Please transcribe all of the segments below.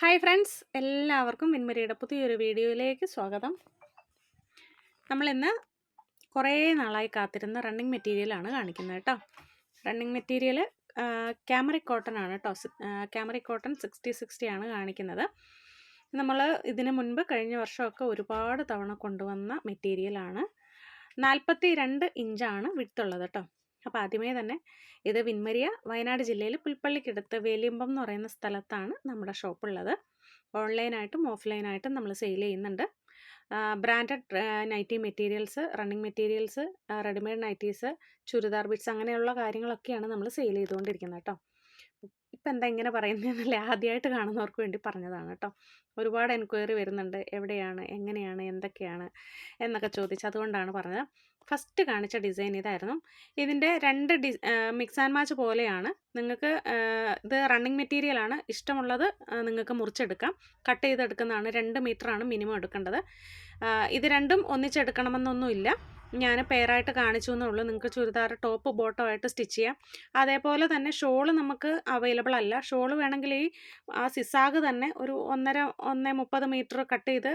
Hi friends എല്ലാവർക്കും മിൻമരിയുടെ പുതിയൊരു വീഡിയോയിലേക്ക് സ്വാഗതം. നമ്മളിന്ന് കുറേ നാളായി കാത്തിരുന്ന റണ്ണിങ് മെറ്റീരിയലാണ് കാണിക്കുന്നത് കേട്ടോ റണ്ണിങ് മെറ്റീരിയൽ ക്യാമറി കോട്ടൺ ആണ് കേട്ടോ ക്യാമറി കോട്ടൺ സിക്സ്റ്റി സിക്സ്റ്റി ആണ് കാണിക്കുന്നത്. നമ്മൾ ഇതിനു മുൻപ് കഴിഞ്ഞ വർഷമൊക്കെ ഒരുപാട് തവണ കൊണ്ടുവന്ന മെറ്റീരിയലാണ് നാൽപ്പത്തി രണ്ട് ഇഞ്ചാണ് വിട്ടുള്ളത് കേട്ടോ അപ്പോൾ ആദ്യമേ തന്നെ ഇത് വിൻമരിയ വയനാട് ജില്ലയിൽ പുൽപ്പള്ളിക്കടുത്ത് വേലിയമ്പം എന്ന് പറയുന്ന സ്ഥലത്താണ് നമ്മുടെ ഷോപ്പുള്ളത്. ഓൺലൈനായിട്ടും ഓഫ്ലൈനായിട്ടും നമ്മൾ സെയിൽ ചെയ്യുന്നുണ്ട്. Branded nighty materials running materials readymade nighties churidar bits അങ്ങനെയുള്ള കാര്യങ്ങളൊക്കെയാണ് നമ്മൾ സെയിൽ ചെയ്തുകൊണ്ടിരിക്കുന്നത് കേട്ടോ. ഇപ്പം എന്താ ഇങ്ങനെ പറയുന്നതെന്നല്ലേ ആദ്യമായിട്ട് കാണുന്നവർക്ക് വേണ്ടി പറഞ്ഞതാണ് കേട്ടോ. ഒരുപാട് എൻക്വയറി വരുന്നുണ്ട്. എവിടെയാണ്? എങ്ങനെയാണ്? എന്തൊക്കെയാണ്? എന്നൊക്കെ ചോദിച്ചു അതുകൊണ്ടാണ് പറഞ്ഞത്. ഫസ്റ്റ് കാണിച്ച ഡിസൈൻ ഇതായിരുന്നു. ഇതിന്റെ രണ്ട് ഡി മിക്സ് ആൻഡ് മാച്ച് പോലെയാണ്. നിങ്ങൾക്ക് ഇത് റണ്ണിങ് മെറ്റീരിയലാണ് ഇഷ്ടമുള്ളത് നിങ്ങൾക്ക് മുറിച്ചെടുക്കാം. കട്ട് ചെയ്തെടുക്കുന്നതാണ്. രണ്ട് മീറ്ററാണ് മിനിമം എടുക്കേണ്ടത്. ഇത് രണ്ടും ഒന്നിച്ചെടുക്കണമെന്നൊന്നുമില്ല. ഞാൻ പെയറായിട്ട് കാണിച്ചു എന്നേ ഉള്ളൂ. നിങ്ങൾക്ക് ചുരിദാർ ടോപ്പ് ബോട്ടോ ആയിട്ട് സ്റ്റിച്ച് ചെയ്യാം. അതേപോലെ തന്നെ ഷോൾ നമുക്ക് അവൈലബിൾ അല്ല. ഷോൾ വേണമെങ്കിൽ ഈ ആ സിസാഗ് തന്നെ ഒരു ഒന്നര ഒന്നേ മുപ്പത് മീറ്റർ കട്ട് ചെയ്ത്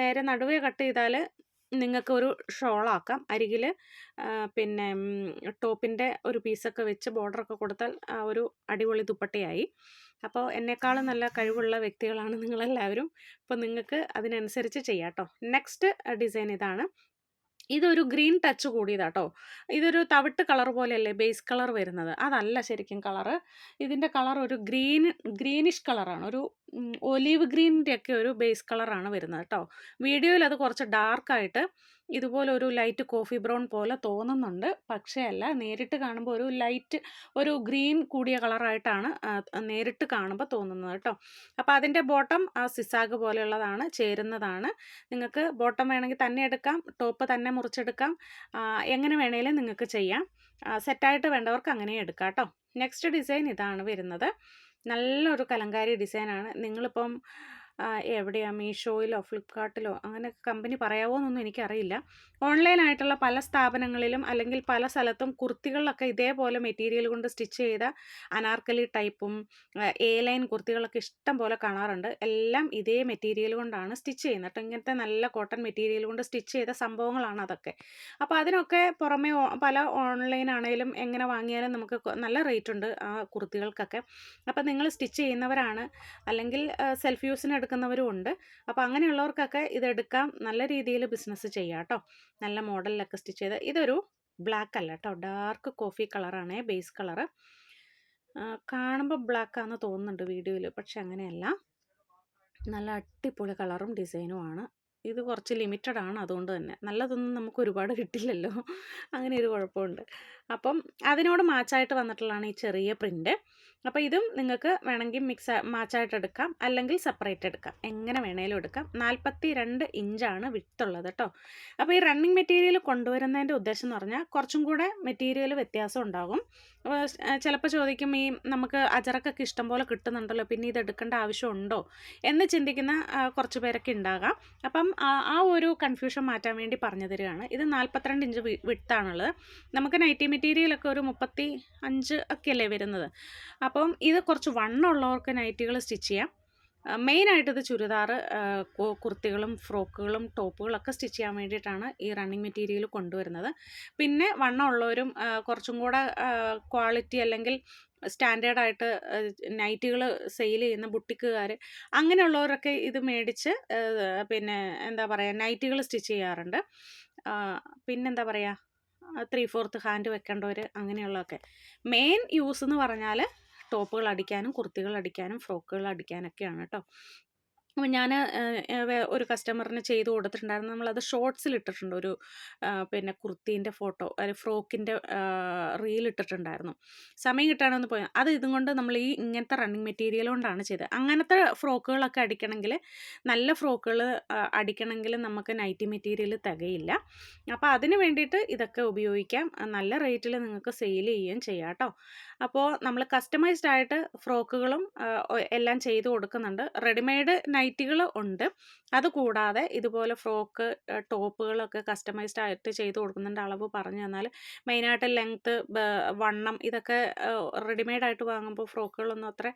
നേരെ നടുവേ കട്ട് ചെയ്താൽ നിങ്ങൾക്ക് ഒരു ഷോളാക്കാം അരികിൽ പിന്നെ ടോപ്പിന്റെ ഒരു പീസൊക്കെ വെച്ച് ബോർഡറൊക്കെ കൊടുത്താൽ ആ ഒരു അടിപൊളി ദുപ്പട്ടയായി. അപ്പോൾ എന്നെക്കാളും നല്ല കഴിവുള്ള വ്യക്തികളാണ് നിങ്ങളെല്ലാവരും. അപ്പോൾ നിങ്ങൾക്ക് അതിനനുസരിച്ച് ചെയ്യാം കേട്ടോ നെക്സ്റ്റ് ഡിസൈൻ ഇതാണ്. ഇതൊരു ഗ്രീൻ ടച്ച് കൂടിയതാട്ടോ ഇതൊരു തവിട്ട് കളർ പോലെയല്ലേ ബേസ് കളർ വരുന്നത്? അതല്ല ശരിക്കും കളറ്. ഇതിന്റെ കളർ ഒരു ഗ്രീൻ ഗ്രീനിഷ് കളറാണ്. ഒരു ഒലീവ് ഗ്രീനിന്റെയൊക്കെ ഒരു ബേസ് കളറാണ് വരുന്നത് കേട്ടോ വീഡിയോയിൽ അത് കുറച്ച് ഡാർക്കായിട്ട് ഇതുപോലെ ഒരു ലൈറ്റ് കോഫി ബ്രൗൺ പോലെ തോന്നുന്നുണ്ട്. പക്ഷേ അല്ല നേരിട്ട് കാണുമ്പോൾ ഒരു ലൈറ്റ് ഒരു ഗ്രീൻ കൂടിയ കളറായിട്ടാണ് നേരിട്ട് കാണുമ്പോൾ തോന്നുന്നത് കേട്ടോ അപ്പോൾ അതിന്റെ ബോട്ടം ആ സിസാഗ് പോലെയുള്ളതാണ് ചേരുന്നതാണ്. നിങ്ങൾക്ക് ബോട്ടം വേണമെങ്കിൽ തന്നെ എടുക്കാം ടോപ്പ് തന്നെ മുറിച്ചെടുക്കാം. എങ്ങനെ വേണേലും നിങ്ങൾക്ക് ചെയ്യാം. സെറ്റായിട്ട് വേണ്ടവർക്ക് അങ്ങനെ എടുക്കാം കേട്ടോ നെക്സ്റ്റ് ഡിസൈൻ ഇതാണ് വരുന്നത്. നല്ലൊരു കലങ്കാരി ഡിസൈനാണ് നിങ്ങളിപ്പം എവിടെയാണ് മീഷോയിലോ ഫ്ലിപ്കാർട്ടിലോ? അങ്ങനെ കമ്പനി പറയാവോ എന്നൊന്നും എനിക്കറിയില്ല. ഓൺലൈനായിട്ടുള്ള പല സ്ഥാപനങ്ങളിലും അല്ലെങ്കിൽ പല സ്ഥലത്തും കുർത്തികളിലൊക്കെ ഇതേപോലെ മെറ്റീരിയൽ കൊണ്ട് സ്റ്റിച്ച് ചെയ്ത അനാർക്കലി ടൈപ്പും എ ലൈൻ കുർത്തികളൊക്കെ ഇഷ്ടം പോലെ കാണാറുണ്ട്. എല്ലാം ഇതേ മെറ്റീരിയൽ കൊണ്ടാണ് സ്റ്റിച്ച് ചെയ്യുന്നത്. കേട്ടോ ഇങ്ങനത്തെ നല്ല കോട്ടൺ മെറ്റീരിയൽ കൊണ്ട് സ്റ്റിച്ച് ചെയ്ത സംഭവങ്ങളാണ് അതൊക്കെ. അപ്പോൾ അതിനൊക്കെ പുറമേ പല ഓൺലൈൻ ആണെങ്കിലും എങ്ങനെ വാങ്ങിയാലും നമുക്ക് നല്ല റേറ്റ് ഉണ്ട് ആ കുർത്തികൾക്കൊക്കെ. അപ്പോൾ നിങ്ങൾ സ്റ്റിച്ച് ചെയ്യുന്നവരാണ് അല്ലെങ്കിൽ സെൽഫ് യൂസിന് എടുക്കുന്നവരും ഉണ്ട്. അപ്പോൾ അങ്ങനെയുള്ളവർക്കൊക്കെ ഇതെടുക്കാം. നല്ല രീതിയിൽ ബിസിനസ് ചെയ്യാം കേട്ടോ. നല്ല മോഡലിലൊക്കെ സ്റ്റിച്ച് ചെയ്ത് ഇതൊരു ബ്ലാക്ക് അല്ല കേട്ടോ. ഡാർക്ക് കോഫി കളറാണ് ബേസ് കളറ്. കാണുമ്പോൾ ബ്ലാക്കാന്ന് തോന്നുന്നുണ്ട് വീഡിയോയിൽ പക്ഷെ അങ്ങനെയല്ല. നല്ല അടിപൊളി കളറും ഡിസൈനും ആണ്. ഇത് കുറച്ച് ലിമിറ്റഡ് ആണ് അതുകൊണ്ട് തന്നെ. നല്ലതൊന്നും നമുക്ക് ഒരുപാട് കിട്ടില്ലല്ലോ. അങ്ങനെ ഒരു കുഴപ്പമുണ്ട്. അപ്പം അതിനോട് മാച്ചായിട്ട് വന്നിട്ടുള്ളതാണ് ഈ ചെറിയ പ്രിന്റ് അപ്പോൾ ഇതും നിങ്ങൾക്ക് വേണമെങ്കിൽ മിക്സ് മാച്ചായിട്ട് എടുക്കാം. അല്ലെങ്കിൽ സെപ്പറേറ്റ് എടുക്കാം. എങ്ങനെ വേണേലും എടുക്കാം. നാൽപ്പത്തി രണ്ട് ഇഞ്ചാണ് വിട്ടുള്ളത് കേട്ടോ അപ്പോൾ ഈ റണ്ണിങ് മെറ്റീരിയൽ കൊണ്ടുവരുന്നതിന്റെ ഉദ്ദേശം എന്ന് പറഞ്ഞാൽ കുറച്ചും കൂടെ മെറ്റീരിയൽ വ്യത്യാസം ഉണ്ടാകും. ചിലപ്പോൾ ചോദിക്കും ഈ നമുക്ക് അജറക്കൊക്കെ ഇഷ്ടം പോലെ കിട്ടുന്നുണ്ടല്ലോ പിന്നെ ഇത് എടുക്കേണ്ട ആവശ്യമുണ്ടോ? എന്ന് ചിന്തിക്കുന്ന കുറച്ച് പേരൊക്കെ ഉണ്ടാകാം അപ്പം ആ ഒരു കൺഫ്യൂഷൻ മാറ്റാൻ വേണ്ടി പറഞ്ഞു തരികയാണ്. ഇത് നാൽപ്പത്തിരണ്ട് ഇഞ്ച് വിട്ടാണുള്ളത്. നമുക്ക് നൈറ്റി മെറ്റീരിയലൊക്കെ ഒരു മുപ്പത്തി അഞ്ച് ഒക്കെയല്ലേ വരുന്നത്? അപ്പം ഇത് കുറച്ച് വണ്ണമുള്ളവർക്ക് നൈറ്റികൾ സ്റ്റിച്ച് ചെയ്യാം. മെയിനായിട്ട് ഇത് ചുരിദാർ കുർത്തികളും ഫ്രോക്കുകളും ടോപ്പുകളൊക്കെ സ്റ്റിച്ച് ചെയ്യാൻ വേണ്ടിയിട്ടാണ് ഈ റണ്ണിങ് മെറ്റീരിയൽ കൊണ്ടുവരുന്നത്. പിന്നെ വണ്ണം ഉള്ളവരും കുറച്ചും കൂടെ ക്വാളിറ്റി അല്ലെങ്കിൽ സ്റ്റാൻഡേർഡായിട്ട് നൈറ്റുകൾ സെയിൽ ചെയ്യുന്ന ബുട്ടിക്കുകാർ അങ്ങനെയുള്ളവരൊക്കെ ഇത് മേടിച്ച് പിന്നെ എന്താ പറയുക നൈറ്റുകൾ സ്റ്റിച്ച് ചെയ്യാറുണ്ട്. പിന്നെന്താ പറയുക ത്രീ ഫോർത്ത് ഹാൻഡ് വെക്കേണ്ടവർ അങ്ങനെയുള്ളതൊക്കെ. മെയിൻ യൂസ് എന്ന് പറഞ്ഞാൽ ടോപ്പുകൾ അടിക്കാനും കുർത്തികൾ അടിക്കാനും ഫ്രോക്കുകൾ അടിക്കാനൊക്കെയാണ് കേട്ടോ അപ്പോൾ ഞാൻ ഒരു കസ്റ്റമറിന് ചെയ്ത് കൊടുത്തിട്ടുണ്ടായിരുന്നു. നമ്മളത് ഷോർട്സിൽ ഇട്ടിട്ടുണ്ട് ഒരു പിന്നെ കുർത്തീന്റെ ഫോട്ടോ അല്ലെങ്കിൽ ഫ്രോക്കിന്റെ റീൽ ഇട്ടിട്ടുണ്ടായിരുന്നു സമയം കിട്ടാണെന്ന് പോയി. അത് ഇതും കൊണ്ട് നമ്മൾ ഈ ഇങ്ങനത്തെ റണ്ണിങ് മെറ്റീരിയൽ കൊണ്ടാണ് ചെയ്തത്. അങ്ങനത്തെ ഫ്രോക്കുകളൊക്കെ അടിക്കണമെങ്കിൽ നല്ല ഫ്രോക്കുകൾ അടിക്കണമെങ്കിൽ നമുക്ക് നൈറ്റി മെറ്റീരിയൽ തികയില്ല. അപ്പോൾ അതിന് വേണ്ടിയിട്ട് ഇതൊക്കെ ഉപയോഗിക്കാം. നല്ല റേറ്റിൽ നിങ്ങൾക്ക് സെയിൽ ചെയ്യുകയും ചെയ്യാം കേട്ടോ. അപ്പോൾ നമ്മൾ കസ്റ്റമൈസ്ഡ് ആയിട്ട് ഫ്രോക്കുകളും എല്ലാം ചെയ്ത് കൊടുക്കുന്നുണ്ട്. റെഡിമെയ്ഡ് നൈറ്റികൾ ഉണ്ട്. അതുകൂടാതെ ഇതുപോലെ ഫ്രോക്ക് ടോപ്പുകളൊക്കെ കസ്റ്റമൈസ്ഡ് ആയിട്ട് ചെയ്ത് കൊടുക്കുന്നുണ്ട് അളവ് പറഞ്ഞു തന്നാൽ. മെയിനായിട്ട് ലെങ്ത്ത് വണ്ണം ഇതൊക്കെ റെഡിമെയ്ഡ് ആയിട്ട് വാങ്ങുമ്പോൾ ഫ്രോക്കുകളൊന്നും അത്ര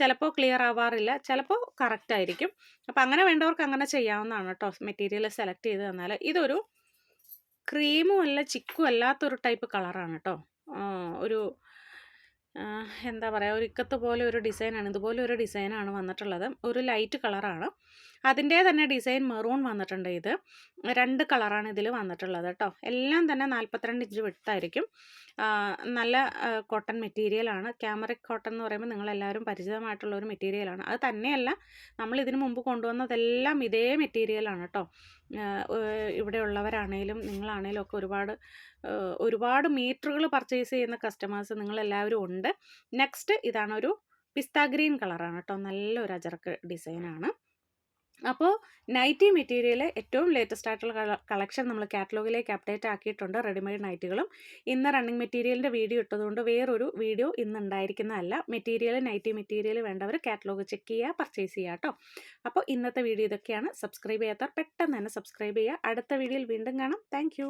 ചിലപ്പോൾ ക്ലിയർ ആവാറില്ല. ചിലപ്പോൾ കറക്റ്റ് ആയിരിക്കും. അപ്പോൾ അങ്ങനെ വേണ്ടവർക്ക് അങ്ങനെ ചെയ്യാവുന്നതാണ് കേട്ടോ മെറ്റീരിയൽ സെലക്ട് ചെയ്ത് തന്നാൽ. ഇതൊരു ക്രീമും അല്ല ചിക്കും അല്ലാത്തൊരു ടൈപ്പ് കളറാണ് കേട്ടോ. ഒരു എന്താ പറയുക ഒരു ഇക്കത്ത് പോലെ ഒരു ഡിസൈനാണ് ഇതുപോലെ ഒരു ഡിസൈനാണ് വന്നിട്ടുള്ളത്. ഒരു ലൈറ്റ് കളറാണ്. അതിന്റെ തന്നെ ഡിസൈൻ മെറൂൺ വന്നിട്ടുണ്ട് ഇത്. രണ്ട് കളറാണ് ഇതിൽ വന്നിട്ടുള്ളത് കേട്ടോ എല്ലാം തന്നെ നാൽപ്പത്തിരണ്ട് ഇഞ്ച് വിട്ടായിരിക്കും. നല്ല കോട്ടൺ മെറ്റീരിയലാണ് ക്യാമറിക് കോട്ടൺ എന്ന് പറയുമ്പോൾ നിങ്ങളെല്ലാവരും പരിചിതമായിട്ടുള്ള ഒരു മെറ്റീരിയലാണ് അത് തന്നെയല്ല നമ്മൾ ഇതിനു മുമ്പ് കൊണ്ടുവന്നതെല്ലാം ഇതേ മെറ്റീരിയലാണ് കേട്ടോ ഇവിടെ ഉള്ളവരാണേലും നിങ്ങളാണേലും ഒക്കെ ഒരുപാട് ഒരുപാട് മീറ്ററുകൾ പർച്ചേസ് ചെയ്യുന്ന കസ്റ്റമേഴ്സ് നിങ്ങളെല്ലാവരും ഉണ്ട്. നെക്സ്റ്റ് ഇതാണൊരു പിസ്ത ഗ്രീൻ കളറാണ് കേട്ടോ നല്ലൊരു അജർക്ക് ഡിസൈനാണ്. അപ്പോൾ നൈറ്റി മെറ്റീരിയൽ ഏറ്റവും ലേറ്റസ്റ്റ് ആയിട്ടുള്ള കളക്ഷൻ നമ്മൾ കാറ്റലോഗിലേക്ക് അപ്ഡേറ്റ് ആക്കിയിട്ടുണ്ട് റെഡിമെയ്ഡ് നൈറ്റികളും ഇന്ന് റണ്ണിങ് മെറ്റീരിയലിന്റെ വീഡിയോ ഇട്ടതുകൊണ്ട് വേറൊരു വീഡിയോ ഇന്ന് ഉണ്ടായിരിക്കുന്നതല്ല. മെറ്റീരിയൽ നൈറ്റി മെറ്റീരിയൽ വേണ്ടവർ കാറ്റലോഗ് ചെക്ക് ചെയ്യുക പർച്ചേസ് ചെയ്യുക കേട്ടോ അപ്പോൾ ഇന്നത്തെ വീഡിയോ ഇതൊക്കെയാണ്. സബ്സ്ക്രൈബ് ചെയ്യാത്തവർ പെട്ടെന്ന് തന്നെ സബ്സ്ക്രൈബ് ചെയ്യുക അടുത്ത വീഡിയോയിൽ വീണ്ടും കാണാം. താങ്ക്